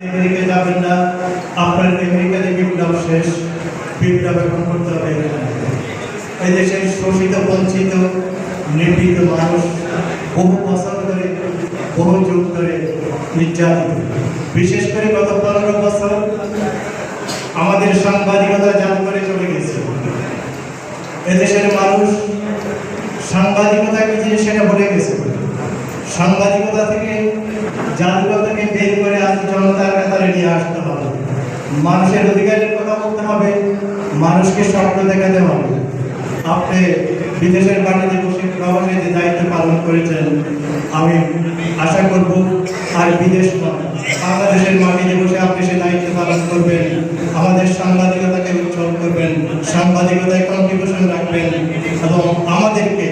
America যাবেন না, আপনার আমেরিকাতে বিপ্লব শেষ, বিপ্লব এখন করতে হবে এখানে। এই দেশের শোষিত, বঞ্চিত, নিপীড়িত মানুষ বহু বছর ধরে, বহু যুগ ধরে নির্যাতিত। বিশেষ করে গত পনেরো বছর আমাদের সাংবাদিকতা জাল করে চলে গেছে। এদেশের মানুষ সাংবাদিকতা কি সেটা ভুলে গেছে। সাংবাদিকতা থেকে জাতীয়তাকে বের করে আজ জনতার কাতারে নিয়ে আসতে হবে। মানুষের অধিকারের কথা বলতে হবে, মানুষকে স্বপ্ন দেখাতে হবে। আপনি বিদেশের মাটিতে বসে প্রবাসে যে দায়িত্ব পালন করেছেন, আমি আশা করব আর বিদেশ বাংলাদেশের মাটিতে বসে আপনি সে দায়িত্ব পালন করবেন, আমাদের সাংবাদিকতাকে উজ্জ্বল করবেন, সাংবাদিকতায় কন্ট্রিবিউশন রাখবেন এবং আমাদেরকে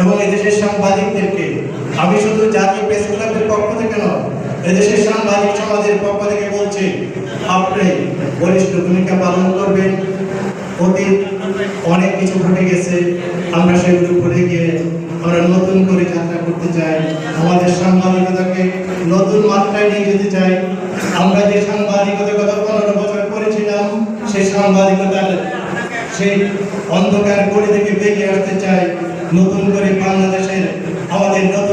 এবং এদেশের সাংবাদিকদেরকে আমি শুধু জাতীয় প্রেস ক্লাবের পক্ষ থেকে নয়, এদেশের সাংবাদিক সমাজের পক্ষ থেকে বলছি, আপনি বলিষ্ঠ ভূমিকা পালন করবেন। অতীত অনেক কিছু ঘটে গেছে, আমরা সেগুলো ভুলে গিয়ে আমরা নতুন করে যাত্রা করতে চাই। আমাদের সাংবাদিকতাকে নতুন মাত্রায় নিয়ে যেতে চাই। আমরা যে সাংবাদিকতা গত পনেরো বছর করেছিলাম, সেই সাংবাদিকতার সেই অন্ধকার গড়ি থেকে বেরিয়ে আসতে চাই। নতুন করে বাংলাদেশের আমাদের নতুন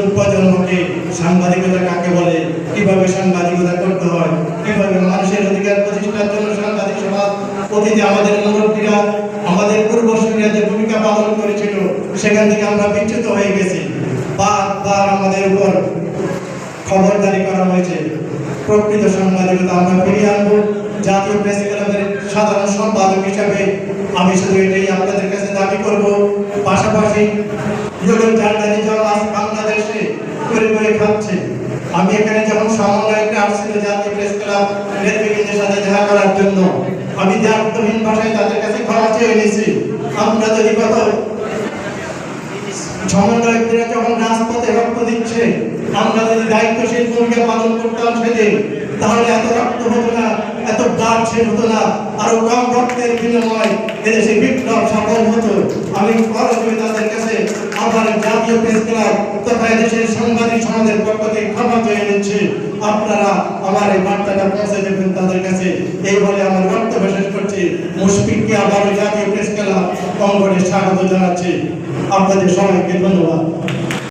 সাংবাদিকতা কাকে বলে? কীভাবে সাংবাদিকতা করতে হয়? কীভাবে মানুষের অধিকার প্রতিষ্ঠার জন্য সাংবাদিক সমাজ অতীতে আমাদের মুরব্বীরা, আমাদের পূর্বসূরীরা যে ভূমিকা পালন করেছিল, সেখান থেকে আমরা বিচ্যুত হয়ে গেছি। বারবার আমাদের উপর খবরদারি করা হয়েছে। প্রকৃত সাংবাদিকতা আমরা ফিরিয়ে আনব। জাতীয় প্রেস ক্লাবের সাধারণ সম্পাদক হিসাবে আমি শুধু এটাই আপনাদের কাছে দাবি করব। পাশাপাশি করে করে খাচ্ছে। আমি এখানে যখন সমন্বয়করা আসছিল জাতীয় প্রেস ক্লাব সাথে দেখা করার জন্য, আমি দায়িত্বহীন ভাষায় তাদের কাছে ক্ষমা চেয়ে এনেছি আমরা যদি কত সমন্বয়করা যখন রাজপথে রক্ত দিচ্ছে, আমরা যদি দায়িত্বশীল ভূমিকা পালন করতাম সেদিন তাহলে এত রক্ত হতো না, এত ব্লাড শেড হতো না, আরও কম রক্তের বিনিময় এদেশে বিপ্লব সফল হতো। আমি সরাসরি তাদের কাছে আমার জাতীয় প্রেস ক্লাব, তথা দেশের সাংবাদিক সমাজের পক্ষ থেকে ক্ষমা চেয়ে নিচ্ছি। আপনারা আমার এই বার্তাটা পৌঁছে দেবেন তাদের কাছে। এই বলে আমার বক্তব্য শেষ করছি। মুশফিককে আবারও জাতীয় প্রেস ক্লাব অঙ্গনে স্বাগত জানাচ্ছি। আপনাদের সবাইকে ধন্যবাদ।